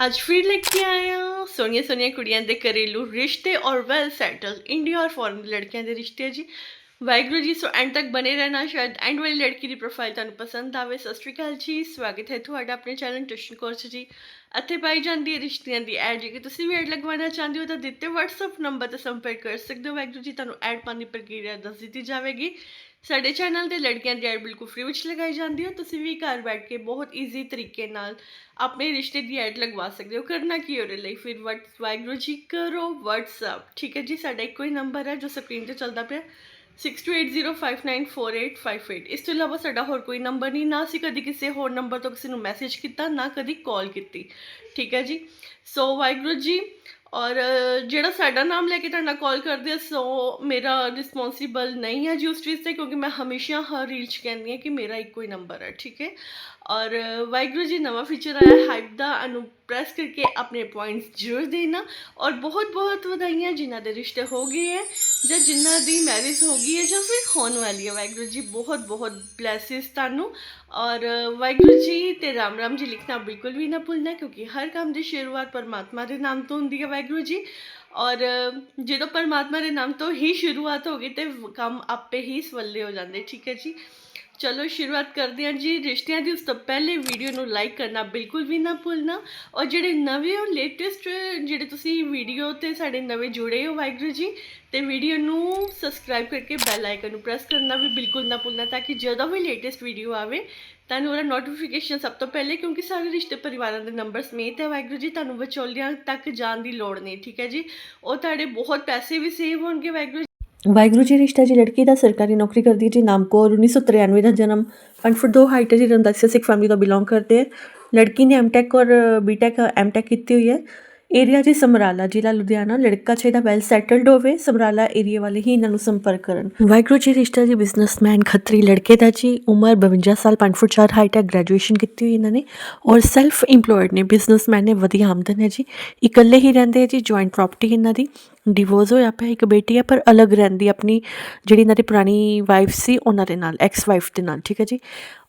आज फिर लेके आए ਹਾਂ ਸੋਹਣੀਆਂ ਸੋਹਣੀਆਂ ਕੁੜੀਆਂ ਦੇ ਘਰੇਲੂ ਰਿਸ਼ਤੇ ਔਰ ਵੈਲ ਸੈਟਲ ਇੰਡੀਆ ਔਰ ਫੋਰਨ ਲੜਕੀਆਂ ਦੇ ਰਿਸ਼ਤੇ ਜੀ ਵਾਹਿਗੁਰੂ ਜੀ ਸੋ ਐਂਡ ਤੱਕ ਬਨੇ ਰਹਿਣਾ ਸ਼ਾਇਦ ਐਂਡ ਵਾਲੀ ਲੜਕੀ ਦੀ ਪ੍ਰੋਫਾਈਲ ਤੁਹਾਨੂੰ ਪਸੰਦ ਆਵੇ ਸਤਿ ਸ਼੍ਰੀ ਅਕਾਲ ਜੀ ਸਵਾਗਤ ਹੈ ਤੁਹਾਡਾ ਆਪਣੇ ਚੈਨਲ ਟਿਊਸ਼ਨ ਕੋਰਸ ਜੀ ਇੱਥੇ ਪਾਈ ਜਾਂਦੀ ਹੈ ਰਿਸ਼ਤਿਆਂ ਦੀ ਐਡ ਜੇ ਕਿ ਤੁਸੀਂ ਵੀ ਐਡ ਲਗਵਾਉਣਾ ਚਾਹੁੰਦੇ ਹੋ ਤਾਂ ਦਿੱਤੇ WhatsApp ਨੰਬਰ ਤੇ ਸੰਪਰਕ ਕਰ ਸਕਦੇ ਹੋ ਵਾਹਿਗੁਰੂ ਜੀ ਤੁਹਾਨੂੰ ਐਡ ਪਾਉਣ ਦੀ ਪ੍ਰਕਿਰਿਆ ਦੱਸ ਦਿੱਤੀ ਜਾਵੇਗੀ ਸਾਡੇ ਚੈਨਲ ਤੇ ਲੜਕੀਆਂ ਦੀ ਐਡ ਬਿਲਕੁਲ ਫ੍ਰੀ ਵਿੱਚ ਲਗਾਈ ਜਾਂਦੀ ਹੈ ਤੁਸੀਂ ਵੀ ਘਰ ਬੈਠ ਕੇ ਬਹੁਤ ਈਜ਼ੀ ਤਰੀਕੇ ਨਾਲ ਆਪਣੇ ਰਿਸ਼ਤੇ ਦੀ ਐਡ ਲਗਵਾ ਸਕਦੇ ਹੋ ਕਰਨਾ ਕੀ ਉਹਦੇ ਲਈ ਫਿਰ ਵਟਸ ਵਾਹਿਗੁਰੂ ਜੀ ਕਰੋ WhatsApp ਠੀਕ ਹੈ ਜੀ ਸਾਡਾ ਇੱਕੋ ਹੀ ਨੰਬਰ ਹੈ ਜੋ ਸਕਰੀਨ ਤੇ ਚੱਲਦਾ ਪਿਆ 6280594858 ਇਸ ਤੋਂ ਇਲਾਵਾ ਸਾਡਾ ਹੋਰ ਕੋਈ ਨੰਬਰ ਨਹੀਂ, ਨਾ ਅਸੀਂ ਕਦੀ ਕਿਸੇ ਹੋਰ ਨੰਬਰ ਤੋਂ ਕਿਸੇ ਨੂੰ ਮੈਸੇਜ ਕੀਤਾ, ਨਾ ਕਦੀ ਕਾਲ ਕੀਤੀ। ਠੀਕ ਹੈ ਜੀ? ਸੋ ਵਾਹਿਗੁਰੂ ਜੀ ਔਰ ਜਿਹੜਾ ਸਾਡਾ ਨਾਮ ਲੈ ਕੇ ਤੁਹਾਡਾ ਕਾਲ ਕਰਦੇ ਆ, ਸੋ ਮੇਰਾ ਰਿਸਪੌਂਸਿਬਲ ਨਹੀਂ ਹੈ ਜੀ ਉਸ ਚੀਜ਼ ਤੇ, ਕਿਉਂਕਿ ਮੈਂ ਹਮੇਸ਼ਾ ਹਰ ਰੀਲ 'ਚ ਕਹਿੰਦੀ ਹਾਂ ਕਿ ਮੇਰਾ ਇੱਕੋ ਹੀ ਨੰਬਰ ਹੈ, ਠੀਕ ਹੈ? ਔਰ, ਵਾਹਿਗੁਰੂ ਜੀ, ਨਵਾਂ ਫੀਚਰ ਆਇਆ ਹਾਈਪ ਦਾ ਅਨੂ ਪ੍ਰੈਸ ਕਰਕੇ ਆਪਣੇ ਪੁਆਇੰਟਸ ਜ਼ਰੂਰ ਦੇਣਾ, ਔਰ ਬਹੁਤ ਬਹੁਤ ਵਧਾਈਆਂ ਜਿਨ੍ਹਾਂ ਦੇ ਰਿਸ਼ਤੇ ਹੋ ਗਏ ਹੈ, ਜਾਂ ਜਿਨ੍ਹਾਂ ਦੀ ਮੈਰਿਜ ਹੋ ਗਈ ਹੈ, ਜਾਂ ਫਿਰ ਹੋਣ ਵਾਲੀ ਹੈ, ਵਾਹਿਗੁਰੂ ਜੀ, ਬਹੁਤ ਬਹੁਤ ਬਲੇਸਿਸ ਤੁਹਾਨੂੰ ਔਰ ਵਾਹਿਗੁਰੂ ਜੀ ਤੇ ਰਾਮ ਰਾਮ ਜੀ ਲਿਖਣਾ ਬਿਲਕੁਲ ਵੀ ਨਾ ਭੁੱਲਣਾ ਕਿਉਂਕਿ ਹਰ ਕੰਮ ਦੀ ਸ਼ੁਰੂਆਤ ਪਰਮਾਤਮਾ ਦੇ ਨਾਮ ਤੋਂ ਹੁੰਦੀ ਹੈ ਵਾਹਿਗੁਰੂ ਜੀ ਔਰ ਜਦੋਂ ਪਰਮਾਤਮਾ ਦੇ ਨਾਮ ਤੋਂ ਹੀ ਸ਼ੁਰੂਆਤ ਹੋ ਗਈ ਤੇ ਕੰਮ ਆਪੇ ਹੀ ਸਵੱਲੇ ਹੋ ਜਾਂਦੇ ਠੀਕ ਹੈ ਜੀ ਚਲੋ ਸ਼ੁਰੂਆਤ ਕਰਦੇ ਹਾਂ ਜੀ। ਰਿਸ਼ਤਿਆਂ ਦੀ ਉਸ ਤੋਂ ਪਹਿਲੇ ਵੀਡੀਓ ਨੂੰ ਲਾਈਕ ਕਰਨਾ ਬਿਲਕੁਲ ਵੀ ਨਾ ਭੁੱਲਣਾ। ਔਰ ਜਿਹੜੇ ਨਵੇਂ ਹੋ ਲੇਟੈਸਟ ਜਿਹੜੇ ਤੁਸੀਂ ਵੀਡੀਓ ਤੇ ਸਾਡੇ ਨਵੇਂ ਜੁੜੇ ਹੋ ਵਾਹਿਗੁਰੂ ਜੀ, ਤੇ ਵੀਡੀਓ ਨੂੰ ਸਬਸਕ੍ਰਾਈਬ ਕਰਕੇ ਬੈਲ ਆਈਕਨ ਨੂੰ ਪ੍ਰੈਸ ਕਰਨਾ ਵੀ ਬਿਲਕੁਲ ਨਾ ਭੁੱਲਣਾ ਤਾਂ ਕਿ ਜਦੋਂ ਵੀ ਲੇਟੈਸਟ ਵੀਡੀਓ ਆਵੇ, ਤੁਹਾਨੂੰ ਉਹਦਾ ਨੋਟੀਫਿਕੇਸ਼ਨ ਸਭ ਤੋਂ ਪਹਿਲੇ ਕਿਉਂਕਿ ਸਾਰੇ ਰਿਸ਼ਤੇ ਪਰਿਵਾਰਾਂ ਦੇ ਨੰਬਰ ਸਮੇਤ ਹੈ ਵਾਹਿਗੁਰੂ ਜੀ, ਤੁਹਾਨੂੰ ਵਿਚੋਲਿਆਂ ਤੱਕ ਜਾਣ ਦੀ ਲੋੜ ਨਹੀਂ, ਠੀਕ ਹੈ ਜੀ। ਉਹ ਤੁਹਾਡੇ ਬਹੁਤ ਪੈਸੇ ਵੀ ਸੇਵ ਹੋਣਗੇ ਵਾਹਿਗੁਰੂ ਵਾਹਿਗੁਰੂ ਜੀ ਰਿਸ਼ਤਾ ਜੀ, ਲੜਕੀ ਦਾ ਸਰਕਾਰੀ ਨੌਕਰੀ ਕਰਦੀ ਹੈ ਜੀ, ਨਾਮ ਕੌਰ 1993 ਦਾ ਜਨਮ। 5 ਫੁੱਟ 2 ਹਾਈਟ ਹੈ ਜੀ ਰਮਦਾਸੀਆ ਸਿੱਖ ਫੈਮਿਲੀ ਤੋਂ ਬਿਲੋਂਗ ਕਰਦੇ ਹੈ। ਲੜਕੀ ਨੇ ਐਮਟੈਕ ਔਰ ਬੀਟੈਕ ਐਮਟੈਕ ਕੀਤੀ ਹੋਈ ਹੈ। ਏਰੀਆ ਜੀ ਸਮਰਾਲਾ ਜ਼ਿਲ੍ਹਾ ਲੁਧਿਆਣਾ, ਲੜਕਾ ਚਾਹੀਦਾ ਵੈਲ ਸੈਟਲਡ ਹੋਵੇ, ਸਮਰਾਲਾ ਏਰੀਆ ਵਾਲੇ ਹੀ ਇਹਨਾਂ ਨੂੰ ਸੰਪਰਕ ਕਰਨ। ਵਾਹਿਗੁਰੂ ਜੀ ਰਿਸ਼ਤਾ ਜੀ ਬਿਜ਼ਨਸਮੈਨ ਖੱਤਰੀ ਲੜਕੇ ਦਾ ਜੀ, ਉਮਰ 52 ਸਾਲ 5 ਫੁੱਟ 4 ਹਾਈਟ ਹੈ ਗ੍ਰੈਜੂਏਸ਼ਨ ਕੀਤੀ ਹੋਈ ਇਹਨਾਂ ਨੇ। ਔਰ ਸੈਲਫ ਇੰਪਲੋਇਡ ਨੇ ਬਿਜ਼ਨਸਮੈਨ ਨੇ, ਵਧੀਆ ਆਮਦਨ ਹੈ ਜੀ। ਇਕੱਲੇ ਹੀ ਰਹਿੰਦੇ ਹੈ ਜੀ ਜੁਆਇੰਟ ਪ੍ਰਾਪਰਟੀ ਇਹਨਾਂ ਦੀ। ਡਿਵੋਰਸ ਹੋਇਆ ਪਿਆ, ਇੱਕ ਬੇਟੀ ਹੈ, ਪਰ ਅਲੱਗ ਰਹਿੰਦੀ ਆਪਣੀ, ਜਿਹੜੀ ਇਹਨਾਂ ਦੀ ਪੁਰਾਣੀ ਵਾਈਫ ਸੀ, ਉਹਨਾਂ ਦੇ ਨਾਲ ਐਕਸ ਵਾਈਫ ਦੇ ਨਾਲ, ਠੀਕ ਹੈ ਜੀ?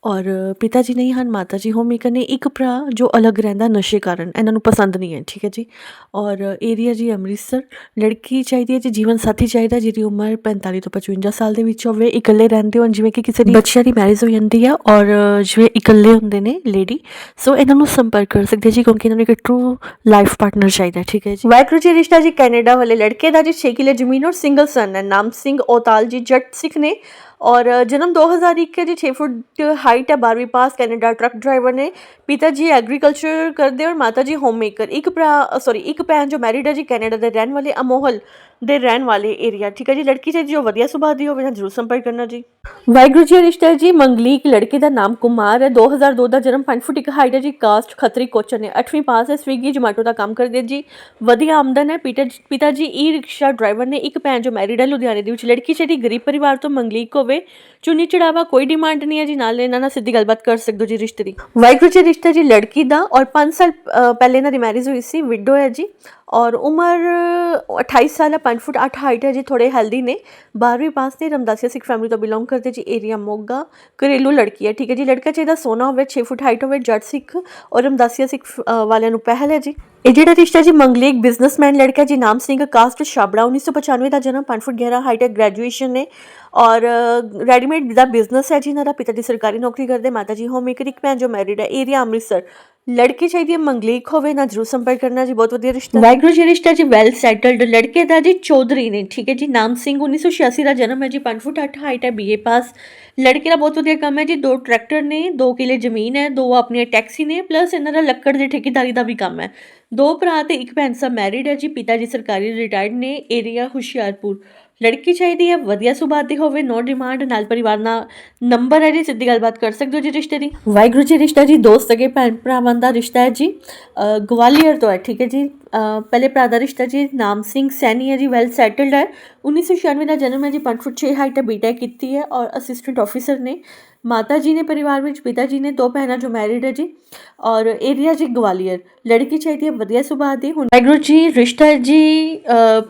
ਔਰ ਪਿਤਾ ਜੀ ਨਹੀਂ ਹਨ ਮਾਤਾ ਜੀ ਹੋਮੇਕਰ ਨੇ ਇੱਕ ਭਰਾ ਜੋ ਅਲੱਗ ਰਹਿੰਦਾ, ਨਸ਼ੇ ਕਾਰਨ, ਇਹਨਾਂ ਨੂੰ ਪਸੰਦ ਨਹੀਂ ਹੈ, ਠੀਕ ਹੈ ਜੀ? ਔਰ ਏਰੀਆ ਜੀ ਅੰਮ੍ਰਿਤਸਰ, ਲੜਕੀ ਚਾਹੀਦੀ ਹੈ ਜੀ, ਜੀਵਨ ਸਾਥੀ ਚਾਹੀਦਾ, ਜਿਹਦੀ ਉਮਰ 45 ਤੋਂ 55 ਸਾਲ ਦੇ ਵਿੱਚ ਹੋਵੇ, ਇਕੱਲੇ ਰਹਿੰਦੇ ਹੋਣ, ਜਿਵੇਂ ਕਿ ਕਿਸੇ ਦੀ ਬੱਚਿਆਂ ਦੀ ਮੈਰਿਜ ਹੋ ਜਾਂਦੀ ਹੈ, ਔਰ ਜਿਵੇਂ ਇਕੱਲੇ ਹੁੰਦੇ ਨੇ ਲੇਡੀ ਸੋ ਇਹਨਾਂ ਨੂੰ ਸੰਪਰਕ ਕਰ ਸਕਦੇ ਜੀ, ਕਿਉਂਕਿ ਇਹਨਾਂ ਨੂੰ ਇੱਕ ਟਰੂ ਲਾਈਫ ਪਾਰਟਨਰ ਚਾਹੀਦਾ, ਠੀਕ ਹੈ ਜੀ? ਵਾਹਿਗੁਰੂ ਜੀ, ਰਿਸ਼ਤਾ ਜੀ, ਕੈਨੇਡਾ ਵਾਲੇ ਲੜਕੇ ਦਾ ਜੀ 6 ਕਿਲੇ ਜ਼ਮੀਨ ਔਰ ਸਿੰਗਲ ਸਨ ਹੈ ਨਾਮ ਸਿੰਘ ਔਤਾਲ ਜੀ ਜੱਟ ਸਿੱਖ ਨੇ ਔਰ ਜਨਮ 2001 ਹੈ ਜੀ 6 ਫੁੱਟ ਹਾਈਟ ਹੈ 12ਵੀਂ ਪਾਸ ਕੈਨੇਡਾ ਟਰੱਕ ਡਰਾਈਵਰ ਨੇ ਪਿਤਾ ਜੀ ਐਗਰੀਕਲਚਰ ਕਰਦੇ ਔਰ ਮਾਤਾ ਜੀ ਹੋਮ ਮੇਕਰ ਇੱਕ ਭਰਾ ਸੌਰੀ ਇੱਕ ਭੈਣ ਜੋ ਮੈਰਿਡ ਹੈ ਜੀ ਕੈਨੇਡਾ ਦੇ ਰਹਿਣ ਵਾਲੇ ਅਮੋਹਲ ਦੇ ਰਹਿਣ ਵਾਲੇ ਏਰੀਆ ਠੀਕ ਹੈ ਜੀ ਲੜਕੀ ਚਾਹੀਦੀ ਜੋ ਵਧੀਆ ਸੁਭਾਅ ਦੀ ਹੋਵੇ ਤਾਂ ਜ਼ਰੂਰ ਸੰਪਰਕ ਕਰਨਾ ਜੀ ਵਾਹਿਗੁਰੂ ਜੀ ਰਿਸ਼ਤਾ ਜੀ ਮੰਗਲੀਕ ਲੜਕੇ ਦਾ ਨਾਮ ਕੁਮਾਰ ਹੈ। 2002 ਦਾ ਜਨਮ 5 ਫੁੱਟ 1 ਹਾਈਟ ਹੈ ਜੀ। ਕਾਸਟ ਖੱਤਰੀ ਕੋਚਰ ਨੇ 8ਵੀਂ ਪਾਸ ਹੈ। ਸਵੀਗੀ ਜੋਮੈਟੋ ਦਾ ਕੰਮ ਕਰਦੇ ਜੀ। ਵਧੀਆ ਆਮਦਨ ਹੈ। ਪਿਤਾ ਪਿਤਾ ਜੀ ਈ ਰਿਕਸ਼ਾ ਡਰਾਈਵਰ ਨੇ ਇੱਕ ਭੈਣ ਜੋ ਮੈਰਿਡ ਹੈ ਲੁਧਿਆਣੇ ਦੇ ਵਿੱਚ। ਲੜਕੀ ਜਿਹੜੀ ਗਰੀਬ ਪਰਿਵਾਰ ਤੋਂ ਮੰਗਲੀਕ ਹੋਵੇ, ਚੁੰਨੀ ਚੜਾਵਾ ਕੋਈ ਡਿਮਾਂਡ ਨਹੀਂ ਹੈ ਜੀ। ਨਾਲ ਇਹਨਾਂ ਨਾਲ ਸਿੱਧੀ ਗੱਲਬਾਤ ਕਰ ਸਕਦੇ ਹੋ ਜੀ ਰਿਸ਼ਤੇ ਦੀ। ਵਾਹਿਗੁਰੂ ਜੀ ਰਿਸ਼ਤਾ ਜੀ, ਲੜਕੀ ਦਾ ਔਰ 5 ਸਾਲ ਪਹਿਲੇ ਇਹਨਾਂ ਦੀ ਮੈਰਿਜ ਹੋਈ ਸੀ। ਵਿਡੋ ਹੈ ਜੀ। ਔਰ ਉਮਰ 28 ਸਾਲ ਹੈ 5 ਫੁੱਟ 8 ਹਾਈਟ ਹੈ ਜੀ ਥੋੜੇ ਹੈਲਦੀ ਨੇ। 12ਵੀਂ ਪਾਸ ਨੇ, ਰਮਦਾਸੀਆ ਸਿੱਖ ਫੈਮਿਲੀ ਤੋਂ ਬਿਲੋਂਗ ਕਰਦੇ ਜੀ ਏਰੀਆ ਮੋਗਾ। ਘਰੇਲੂ ਲੜਕੀ ਹੈ, ਠੀਕ ਹੈ ਜੀ। ਲੜਕਾ ਚਾਹੀਦਾ ਸੋਨਾ ਹੋਵੇ 6 ਫੁੱਟ ਹਾਈਟ ਹੋਵੇ, ਜੱਟ ਸਿੱਖ ਔਰ ਰਮਦਾਸੀਆ ਸਿੱਖ ਵਾਲਿਆਂ ਨੂੰ ਪਹਿਲ ਹੈ ਜੀ। ਇਹ ਜਿਹੜਾ ਰਿਸ਼ਤਾ ਜੀ, ਮੰਗਲੀ ਇੱਕ ਬਿਜ਼ਨਸਮੈਨ ਲੜਕਾ ਜੀ, ਨਾਮ ਸਿੰਘ ਕਾਸਟ ਛਾਬੜਾ 1995 ਦਾ ਜਨਮ 5 ਫੁੱਟ 11 ਹਾਈਟ ਹੈ ਗ੍ਰੈਜੂਏਸ਼ਨ ਨੇ। ਔਰ ਰੈਡੀਮੇਡ ਦਾ ਬਿਜ਼ਨਸ ਹੈ ਜੀ, ਇਹਨਾਂ ਦਾ। ਪਿਤਾ ਦੀ ਸਰਕਾਰੀ ਨੌਕਰੀ ਕਰਦੇ, ਮਾਤਾ ਜੀ ਹੋਮ ਮੇਕਰ ਇੱਕ ਭੈਣ ਜੋ ਮੈਰਿਡ ਹੈ ਏਰੀਆ ਅੰਮ੍ਰਿਤਸਰ। ਲੜਕੀ ਚਾਹੀਦੀ ਹੈ ਮੰਗਲੀਕ ਹੋਵੇ, ਨਾ ਜਰੂਰ ਸੰਪਰਕ ਕਰਨਾ ਜੀ, ਬਹੁਤ ਵਧੀਆ ਰਿਸ਼ਤਾ। ਵਾਹਿਗੁਰੂ ਜੀ, ਰਿਸ਼ਤਾ ਜੀ ਵੈਲ ਸੈਟਲਡ ਲੜਕੇ ਦਾ ਜੀ ਚੌਧਰੀ ਨੇ, ਠੀਕ ਹੈ ਜੀ, ਨਾਮ ਸਿੰਘ 1986 ਦਾ ਜਨਮ ਹੈ ਜੀ 5 ਫੁੱਟ 8 ਹਾਈਟ ਹੈ ਬੀਏ ਪਾਸ ਲੜਕੇ ਦਾ ਬਹੁਤ ਵਧੀਆ ਕੰਮ ਹੈ ਜੀ, ਦੋ ਟਰੈਕਟਰ ਨੇ, ਦੋ ਕਿਲੇ ਜ਼ਮੀਨ ਹੈ, ਦੋ ਆਪਣੀਆਂ ਟੈਕਸੀ ਨੇ ਪਲੱਸ ਇਹਨਾਂ ਦਾ ਲੱਕੜ ਦੇ ਠੇਕੇਦਾਰੀ ਦਾ ਵੀ ਕੰਮ ਹੈ। ਦੋ ਭਰਾ ਤੇ ਇੱਕ ਭੈਣ ਸਭ ਮੈਰਿਡ ਹੈ ਜੀ, ਪਿਤਾ ਜੀ ਸਰਕਾਰੀ ਰਿਟਾਇਰਡ ਨੇ ਏਰੀਆ ਹੁਸ਼ਿਆਰਪੁਰ। ਲੜਕੀ ਚਾਹੀਦੀ ਹੈ, ਵਧੀਆ ਸੁਭਾਅ ਦੀ ਹੋਵੇ ਨੋ ਡਿਮਾਂਡ ਨਾਲ ਪਰਿਵਾਰ ਨਾਲ ਨੰਬਰ ਹੈ ਜੀ, ਸਿੱਧੀ ਗੱਲਬਾਤ ਕਰ ਸਕਦੇ ਹੋ ਜੀ ਰਿਸ਼ਤੇ ਦੀ? ਵਾਹਿਗੁਰੂ ਜੀ, ਰਿਸ਼ਤਾ ਜੀ, ਦੋਸਤ ਅਗੇ ਭੈਣ ਭਰਾਵਾਂ ਦਾ ਰਿਸ਼ਤਾ ਹੈ ਜੀ। ਗਵਾਲੀਅਰ ਤੋਂ ਹੈ, ਠੀਕ ਹੈ ਜੀ। ਅ, ਪਹਿਲੇ ਭਰਾ ਦਾ ਰਿਸ਼ਤਾ ਜੀ ਨਾਮ ਸਿੰਘ ਸੈਣੀ ਹੈ ਜੀ ਵੈਲ ਸੈਟਲਡ ਹੈ। 1996 ਦਾ ਜਨਮ ਹੈ ਜੀ 5 ਫੁੱਟ 6 ਹਾਈਟ ਹੈ ਬੀਟੈਕ ਕੀਤੀ ਹੈ ਔਰ ਅਸਿਸਟੈਂਟ ਆਫੀਸਰ ਨੇ। ਮਾਤਾ ਜੀ ਨੇ ਪਰਿਵਾਰ ਵਿੱਚ ਪਿਤਾ ਜੀ ਨੇ ਦੋ ਭੈਣਾਂ ਜੋ ਮੈਰਿਡ ਹੈ ਜੀ ਔਰ ਏਰੀਆ ਜੀ ਗਵਾਲੀਅਰ। ਲੜਕੀ ਚਾਹੀਦੀ ਹੈ ਵਧੀਆ ਸੁਭਾਅ ਦੀ। ਹੁਣ ਵਾਹਿਗੁਰੂ ਜੀ ਰਿਸ਼ਤਾ ਜੀ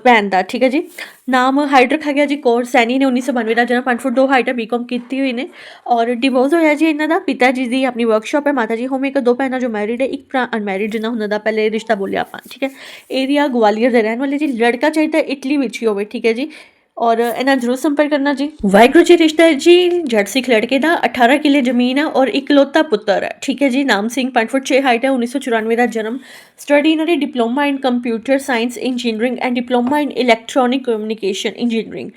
ਭੈਣ ਦਾ ਠੀਕ ਹੈ ਜੀ। ਨਾਮ ਹਾਈਟ ਰੱਖਿਆ ਗਿਆ ਜੀ ਕੋਰ ਸੈਣੀ ਨੇ 1992 ਦਾ ਜਨਮ 5 ਫੁੱਟ 2 ਹਾਈਟ ਹੈ ਬੀਕਾਮ ਕੀਤੀ ਹੋਈ ਨੇ ਔਰ ਡਿਵੋਰਸ ਹੋਇਆ ਜੀ ਇਹਨਾਂ ਦਾ। ਪਿਤਾ ਜੀ ਦੀ ਆਪਣੀ ਵਰਕਸ਼ਾਪ ਹੈ ਮਾਤਾ ਜੀ ਹੋਮ ਇੱਕ ਦੋ ਭੈਣਾਂ ਜੋ ਮੈਰਿਡ ਹੈ ਇੱਕ ਭਰਾ ਅਨਮੈਰਿਡ ਜਿਨ੍ਹਾਂ ਉਹਨਾਂ ਦਾ ਪਹਿਲੇ ਰਿਸ਼ਤਾ ਬੋਲਿਆ ਆਪਾਂ ਠੀਕ ਹੈ। ਏਰੀਆ ਗਵਾਲੀਅਰ ਦੇ ਰਹਿਣ ਵਾਲੇ ਜੀ, ਲੜਕਾ ਚਾਹੀਦਾ ਇਟਲੀ ਵਿੱਚ ਹੀ ਹੋਵੇ, ਠੀਕ ਹੈ ਜੀ? ਔਰ ਇਹਨਾਂ ਜ਼ਰੂਰ ਸੰਪਰਕ ਕਰਨਾ ਜੀ। ਵਾਹਿਗੁਰੂ ਜੀ, ਰਿਸ਼ਤਾ ਜੀ, ਜੱਟ ਸਿੱਖ ਲੜਕੇ ਦਾ 18 ਕਿੱਲੇ ਜ਼ਮੀਨ ਹੈ ਔਰ ਇਕਲੌਤਾ ਪੁੱਤਰ ਹੈ ਠੀਕ ਹੈ ਜੀ? ਨਾਮ ਸਿੰਘ 5 ਫੁੱਟ 6 ਹਾਈਟ ਹੈ 1994 ਦਾ ਜਨਮ। ਸਟੱਡੀ ਇਹਨਾਂ ਦੀ diploma in computer science engineering and diploma in electronic communication engineering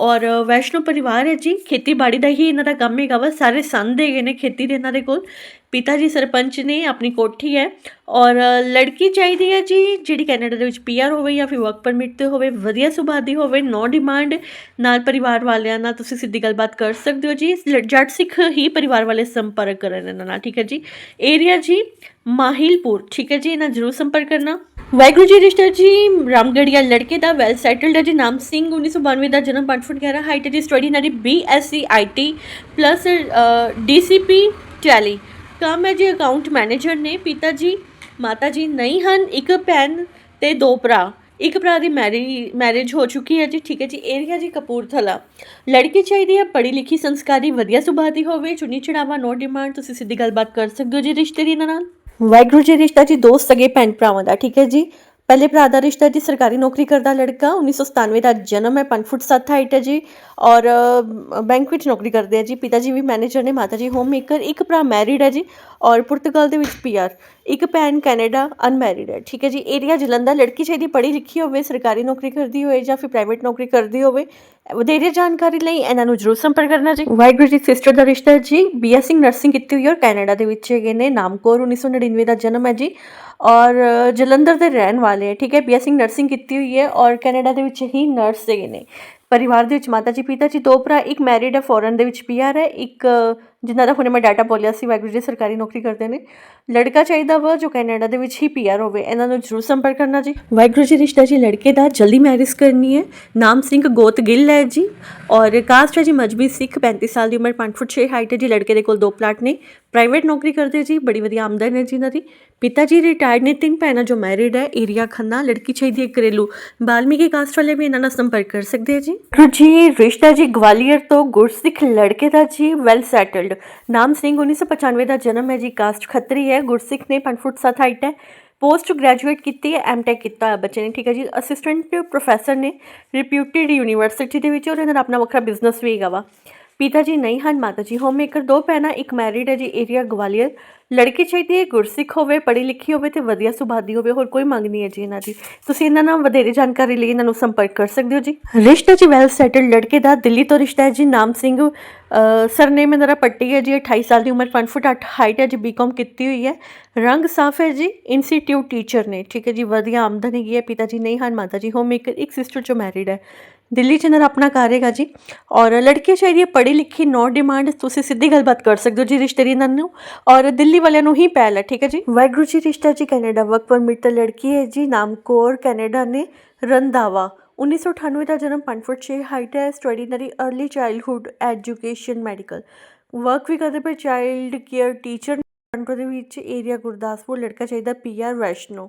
ਔਰ ਵੈਸ਼ਨੋ ਪਰਿਵਾਰ ਹੈ ਜੀ, ਖੇਤੀਬਾੜੀ ਦਾ ਹੀ ਇਹਨਾਂ ਦਾ ਕੰਮ ਹੈਗਾ ਵਾ, ਸਾਰੇ ਸੰਦ ਹੈਗੇ ਨੇ ਖੇਤੀ ਦੇ ਇਹਨਾਂ ਦੇ ਕੋਲ। ਪਿਤਾ ਜੀ ਸਰਪੰਚ ਨੇ ਆਪਣੀ ਕੋਠੀ ਹੈ ਔਰ ਲੜਕੀ ਚਾਹੀਦੀ ਹੈ ਜੀ, ਜਿਹੜੀ ਕੈਨੇਡਾ ਦੇ ਵਿੱਚ ਪੀਆਰ ਹੋਵੇ ਜਾਂ ਫਿਰ ਵਰਕ ਪਰਮਿਟ ਤੇ ਹੋਵੇ, ਵਧੀਆ ਸੁਭਾਅ ਦੀ ਹੋਵੇ, ਨੋ ਡਿਮਾਂਡ, ਨਾਲ ਪਰਿਵਾਰ ਵਾਲਿਆਂ ਨਾਲ ਤੁਸੀਂ ਸਿੱਧੀ ਗੱਲਬਾਤ ਕਰ ਸਕਦੇ ਹੋ ਜੀ, ਲ- ਜੱਟ ਸਿੱਖ ਹੀ ਪਰਿਵਾਰ ਵਾਲੇ ਸੰਪਰਕ ਕਰਨ ਇਹਨਾਂ ਨਾਲ, ਠੀਕ ਹੈ ਜੀ। ਏਰੀਆ ਜੀ, ਮਾਹਿਲਪੁਰ, ਠੀਕ ਹੈ ਜੀ, ਇਹਨਾਂ ਜ਼ਰੂਰ ਸੰਪਰਕ ਕਰਨਾ। ਵਾਹਿਗੁਰੂ ਜੀ ਰਿਸ਼ਤਾ ਜੀ, ਰਾਮਗੜੀਆ ਲੜਕੇ ਦਾ ਵੈਲ ਸੈਟਲਡ ਹੈ ਜੀ, ਨਾਮ ਸਿੰਘ 1992 ਦਾ ਜਨਮ 5 ਫੁੱਟ 11 ਹਾਈਟ ਹੈ ਜੀ ਸਟੱਡੀ ਇਹਨਾਂ ਦੀ BSc IT plus DCP Tally ਕੰਮ ਹੈ ਜੀ ਅਕਾਊਂਟ ਮੈਨੇਜਰ ਨੇ, ਪਿਤਾ ਜੀ, ਮਾਤਾ ਜੀ ਨਹੀਂ ਹਨ, ਇੱਕ ਭੈਣ ਤੇ ਦੋ ਭਰਾ, ਇੱਕ ਭਰਾ ਦੀ ਮੈਰੀ ਮੈਰਿਜ ਹੋ ਚੁੱਕੀ ਹੈ ਜੀ, ਠੀਕ ਹੈ ਜੀ ਏਰੀਆ ਜੀ ਕਪੂਰਥਲਾ। ਲੜਕੀ ਚਾਹੀਦੀ ਹੈ, ਪੜ੍ਹੀ ਲਿਖੀ ਸੰਸਕਾਰੀ ਵਧੀਆ ਸੁਭਾਅ ਦੀ ਹੋਵੇ, ਚੁੰਨੀ ਚੜਾਵਾ ਨੋ ਡਿਮਾਂਡ ਤੁਸੀਂ ਸਿੱਧੀ ਗੱਲਬਾਤ ਕਰ ਸਕਦੇ ਹੋ ਜੀ ਰਿਸ਼ਤੇ ਦੀ ਇਹਨਾਂ ਨਾਲ। ਵਾਹਿਗੁਰੂ ਜੀ ਰਿਸ਼ਤਾ ਜੀ ਦੋ ਸਗੇ ਭੈਣ ਭਰਾਵਾਂ ਦਾ ਠੀਕ ਹੈ ਜੀ? ਪਹਿਲੇ ਭਰਾ ਦਾ ਰਿਸ਼ਤਾ ਜੀ, ਸਰਕਾਰੀ ਨੌਕਰੀ ਕਰਦਾ ਲੜਕਾ 1997 ਦਾ ਜਨਮ ਹੈ 5 ਫੁੱਟ 7 ਹਾਈਟ ਹੈ ਜੀ ਔਰ ਬੈਂਕ ਵਿੱਚ ਨੌਕਰੀ ਕਰਦੇ ਆ ਜੀ, ਪਿਤਾ ਜੀ ਵੀ ਮੈਨੇਜਰ ਨੇ, ਮਾਤਾ ਜੀ ਹੋਮ ਮੇਕਰ ਇੱਕ ਭਰਾ ਮੈਰਿਡ ਹੈ ਜੀ ਔਰ ਪੁਰਤਗਾਲ ਦੇ ਵਿੱਚ ਪੀਆਰ ਇੱਕ ਭੈਣ ਕੈਨੇਡਾ ਅਨਮੈਰਿਡ ਹੈ, ਠੀਕ ਹੈ ਜੀ ਏਰੀਆ ਜਲੰਧਰ, ਲੜਕੀ ਚਾਹੀਦੀ ਪੜ੍ਹੀ ਲਿਖੀ ਹੋਵੇ, ਸਰਕਾਰੀ ਨੌਕਰੀ ਕਰਦੀ ਹੋਵੇ ਜਾਂ ਫਿਰ ਪ੍ਰਾਈਵੇਟ ਨੌਕਰੀ ਕਰਦੀ ਹੋਵੇ, ਵਧੇਰੇ ਜਾਣਕਾਰੀ ਲਈ ਇਹਨਾਂ ਨੂੰ ਜਰੂਰ ਸੰਪਰਕ ਕਰਨਾ ਜੀ। ਵਾਹਿਗੁਰੂ ਜੀ ਸਿਸਟਰ ਦਾ ਰਿਸ਼ਤਾ ਹੈ ਜੀ ਬੀਐਸਸੀ ਨਰਸਿੰਗ ਕੀਤੀ ਹੋਈ ਔਰ ਕੈਨੇਡਾ ਦੇ ਵਿੱਚ ਹੈਗੇ ਨੇ, ਨਾਮਕੌਰ 1999 ਦਾ ਜਨਮ ਹੈ ਜੀ ਔਰ ਜਲੰਧਰ ਦੇ ਰਹਿਣ ਵਾਲੇ ਹੈ ਠੀਕ ਹੈ ਬੀਐਸਸੀ ਨਰਸਿੰਗ ਕੀਤੀ ਹੋਈ ਹੈ ਔਰ ਕੈਨੇਡਾ ਦੇ ਵਿੱਚ ਹੀ ਨਰਸ ਹੈਗੇ ਨੇ। ਪਰਿਵਾਰ ਦੇ ਵਿੱਚ ਮਾਤਾ ਜੀ, ਪਿਤਾ ਜੀ, ਦੋ ਭਰਾ, ਇੱਕ ਮੈਰਿਡ ਹੈ ਫੋਰਨ ਦੇ ਵਿੱਚ ਪੀਆਰ ਹੈ, ਇੱਕ ਜਿਨ੍ਹਾਂ ਦਾ ਹੁਣੇ ਮੈਂ ਡਾਟਾ ਬੋਲਿਆ ਸੀ, ਵਾਹਿਗੁਰੂ ਜੀ ਸਰਕਾਰੀ ਨੌਕਰੀ ਕਰਦੇ ਨੇ। ਲੜਕਾ ਚਾਹੀਦਾ ਵਾ ਜੋ ਕੈਨੇਡਾ ਦੇ ਵਿੱਚ ਹੀ ਪੀਆਰ ਹੋਵੇ, ਇਹਨਾਂ ਨੂੰ ਜਰੂਰ ਸੰਪਰਕ ਕਰਨਾ ਜੀ। ਵਾਹਿਗੁਰੂ ਜੀ ਰਿਸ਼ਤਾ ਜੀ, ਲੜਕੇ ਦਾ ਜਲਦੀ ਮੈਰਿਜ ਕਰਨੀ ਹੈ। ਨਾਮ ਸਿੰਘ ਗੋਤ ਗਿੱਲ ਹੈ ਜੀ। ਔਰ ਕਾਸਟ ਹੈ ਜੀ ਮਜਬੀ ਸਿੱਖ 35 ਸਾਲ ਦੀ ਉਮਰ 5 ਫੁੱਟ 6 ਹਾਈਟ ਹੈ ਜੀ। ਲੜਕੇ ਦੇ ਕੋਲ ਦੋ ਪਲਾਟ ਨੇ। ਪ੍ਰਾਈਵੇਟ ਨੌਕਰੀ ਕਰਦੇ ਜੀ, ਬੜੀ ਵਧੀਆ ਆਮਦਨ ਹੈ ਜੀ ਇਹਨਾਂ ਦੀ। ਪਿਤਾ ਜੀ ਰਿਟਾਇਰਡ ਨੇ, ਤਿੰਨ ਭੈਣਾਂ ਜੋ ਮੈਰਿਡ ਹੈ, ਏਰੀਆ ਖੰਨਾ, ਲੜਕੀ ਚਾਹੀਦੀ ਹੈ ਘਰੇਲੂ। ਬਾਲਮੀਕੀ ਕਾਸਟ ਵਾਲੇ ਵੀ ਇਹਨਾਂ ਨਾਲ ਸੰਪਰਕ ਕਰ ਸਕਦੇ ਜੀ। ਗੁਰੂ ਜੀ, ਰਿਸ਼ਤਾ ਜੀ, ਗਵਾਲੀਅਰ ਤੋਂ ਗੁਰਸਿੱਖ ਲੜਕੇ ਦਾ ਜੀ ਵੈਲ ਸੈਟਲਡ ਨਾਮ ਸਿੰਘ 1995 ਦਾ ਜਨਮ ਹੈ ਜੀ, ਕਾਸਟ ਖੱਤਰੀ ਹੈ, ਗੁਰਸਿੱਖ ਨੇ 5 ਫੁੱਟ 7 ਹਾਈਟ ਹੈ, ਪੋਸਟ ਗ੍ਰੈਜੂਏਟ ਕੀਤੀ ਹੈ ਐਮਟੈਕ ਕੀਤਾ ਹੈ ਬੱਚੇ ਨੇ, ਠੀਕ ਹੈ ਜੀ। ਅਸਿਸਟੈਂਟ ਪ੍ਰੋਫੈਸਰ ਨੇ ਰਿਪਿਊਟਡ ਯੂਨੀਵਰਸਿਟੀ ਦੇ ਵਿੱਚ ਔਰ ਇਹਨਾਂ ਦਾ ਆਪਣਾ ਵੱਖਰਾ ਬਿਜ਼ਨਸ ਵੀ ਹੈਗਾ ਵਾ। ਪਿਤਾ ਜੀ ਨਹੀਂ ਹਨ, ਮਾਤਾ ਜੀ ਹੋਮ ਮੇਕਰ ਦੋ ਭੈਣਾਂ, ਇੱਕ ਮੈਰਿਡ ਹੈ ਜੀ ਏਰੀਆ ਗਵਾਲੀਅਰ। ਲੜਕੀ ਚਾਹੀਦੀ ਹੈ ਗੁਰਸਿੱਖ ਹੋਵੇ, ਪੜ੍ਹੀ ਲਿਖੀ ਹੋਵੇ ਤੇ ਵਧੀਆ ਸੁਭਾਅ ਦੀ ਹੋਵੇ, ਹੋਰ ਕੋਈ ਮੰਗ ਨਹੀਂ ਹੈ ਜੀ ਇਹਨਾਂ ਦੀ। ਤੁਸੀਂ ਇਹਨਾਂ ਨਾਲ ਵਧੇਰੇ ਜਾਣਕਾਰੀ ਲਈ ਇਹਨਾਂ ਨੂੰ ਸੰਪਰਕ ਕਰ ਸਕਦੇ ਹੋ ਜੀ। ਰਿਸ਼ਤਾ ਜੀ ਵੈਲ ਸੈਟਲਡ ਲੜਕੇ ਦਾ, ਦਿੱਲੀ ਤੋਂ ਰਿਸ਼ਤਾ ਹੈ ਜੀ, ਨਾਮ ਸਿੰਘ ਸਰਨੇਮ ਇਹਨਾਂ ਪੱਟੀ ਹੈ ਜੀ 28 ਸਾਲ ਦੀ ਉਮਰ 5 ਫੁੱਟ 8 ਹਾਈਟ ਹੈ ਜੀ ਬੀਕਾਮ ਕੀਤੀ ਹੋਈ ਹੈ। ਰੰਗ ਸਾਫ਼ ਹੈ ਜੀ ਇੰਸਟੀਟਿਊਟ ਟੀਚਰ ਨੇ, ਠੀਕ ਹੈ ਜੀ, ਵਧੀਆ ਆਮਦਨ ਹੈਗੀ ਹੈ, ਪਿਤਾ ਜੀ ਨਹੀਂ ਹਨ, ਮਾਤਾ ਜੀ ਹੋਮ ਮੇਕਰ ਇੱਕ ਸਿਸਟਰ ਜੋ ਮੈਰਿਡ ਹੈ। ਦਿੱਲੀ 'ਚ ਇਹਨਾਂ ਦਾ ਆਪਣਾ ਘਰ ਹੈਗਾ ਜੀ। ਔਰ ਲੜਕੀ ਚਾਹੀਦੀ ਹੈ ਪੜ੍ਹੀ ਲਿਖੀ ਨੋ ਡਿਮਾਂਡ ਤੁਸੀਂ ਸਿੱਧੀ ਗੱਲਬਾਤ ਕਰ ਸਕਦੇ ਹੋ ਜੀ ਰਿਸ਼ਤੇ ਦੀ ਨੂੰ। ਔਰ ਦਿੱਲੀ ਵਾਲਿਆਂ ਨੂੰ ਹੀ ਪਹਿਲ ਹੈ, ਠੀਕ ਹੈ ਜੀ? ਵਾਹਿਗੁਰੂ ਜੀ, ਰਿਸ਼ਤਾ ਜੀ, ਕੈਨੇਡਾ ਵਰਕ ਪਰਮਿਟ ਤੇ ਲੜਕੀ ਹੈ ਜੀ ਨਾਮ ਕੌਰ ਕੈਨੇਡਾ ਨੇ ਰੰਦਾਵਾ 1998 ਦਾ ਜਨਮ 5 ਫੁੱਟ 6 ਹਾਈਟ ਹੈ study ਨਰੀ early childhood education medical work ਵੀ ਕਰਦੇ ਪਰ ਚਾਈਲਡ ਕੇਅਰ ਟੀਚਰ ਟੋਰਾਂਟੋ ਦੇ ਵਿੱਚ ਏਰੀਆ ਗੁਰਦਾਸਪੁਰ, ਲੜਕਾ ਚਾਹੀਦਾ ਪੀਆਰ ਵੈਸ਼ਨੋ।